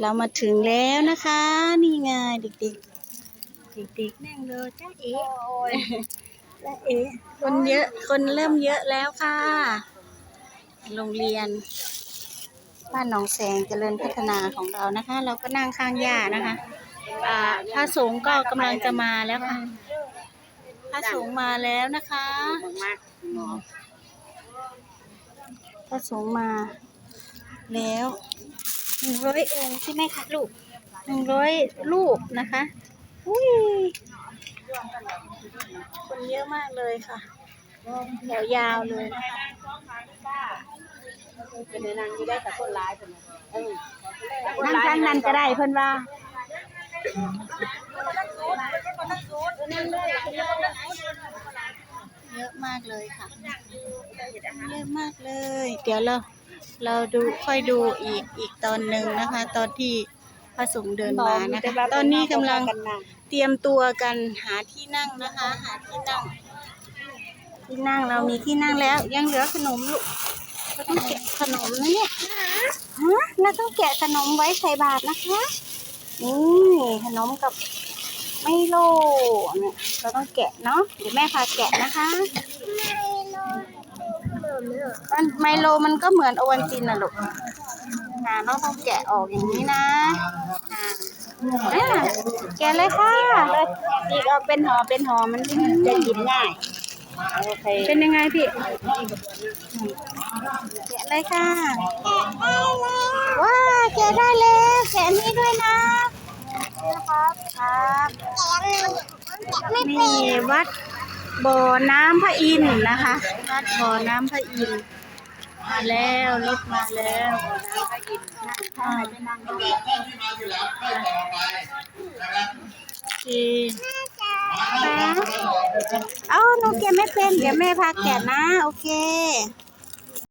เรามาถึงแล้วนะคะ นี่ไงเด็กๆ เด็กๆนั่งเลยจ้าเอ๋จ้าเอ๋คนเยอะคนเริ่มเยอะแล้วค่ะ โรงเรียน บ้านหนองแสงเจริญพัฒนาของเรานะคะ เราก็นั่งข้างย่านะคะอ่าพระสงฆ์ก็กำลังจะมาแล้วค่ะพระสงฆ์มาแล้วนะคะพระสงฆ์มาแล้ว หนึ่งร้อยองค์ใช่ไหมคะลูกหนึ่งร้อยรูปนะคะอุ้ยคนเยอะมากเลยค่ะแถวยาวเลยนะคะเป็นในนางที่ได้แต่คนร้ายเป็นเออนั่งข้างนั้นก็ได้เพื่อนว่า ยอะมากเลยค่ะ เยอะมากเลย เดี๋ยวเราเราดูค่อยดูอีกอีกตอนหนึ่งนะคะ ตอนที่พระสงฆ์เดินมานะคะ ตอนนี้กำลังเตรียมตัวกันหาที่นั่งนะคะ หาที่นั่ง ที่นั่งเรามีที่นั่งแล้ว ยังเหลือขนมลูกเราต้องแกะขนมนะเนี่ยฮะเราต้องแกะขนมไว้ใส่บาตรนะคะนี่ขนมกับ ไมโลเนี่ยเราต้องแกะเนาะเดี๋ยวแม่พาแกะนะคะมันไมโลมันก็เหมือนโอวัลตินนะลูกอ่าเราต้องแกะออกอย่างนี้นะอ่าอ่าแกะเลยค่ะอีกเอาเป็นห่อเป็นห่อมันจะกินง่ายโอเคเป็นยังไงพี่ แกะเลยค่ะว้าแกะได้แล้วแกะนี้ด้วยนะับครับนี่วัดบ่อน้ำพระอินทร์นะคะ วัดบ่อน้ำพระอินทร์มาแล้วรถมาแล้วอ่าโอเคครับเอาหนูแกไม่เป็น เดี๋ยวแม่พาแกะนะ โอเค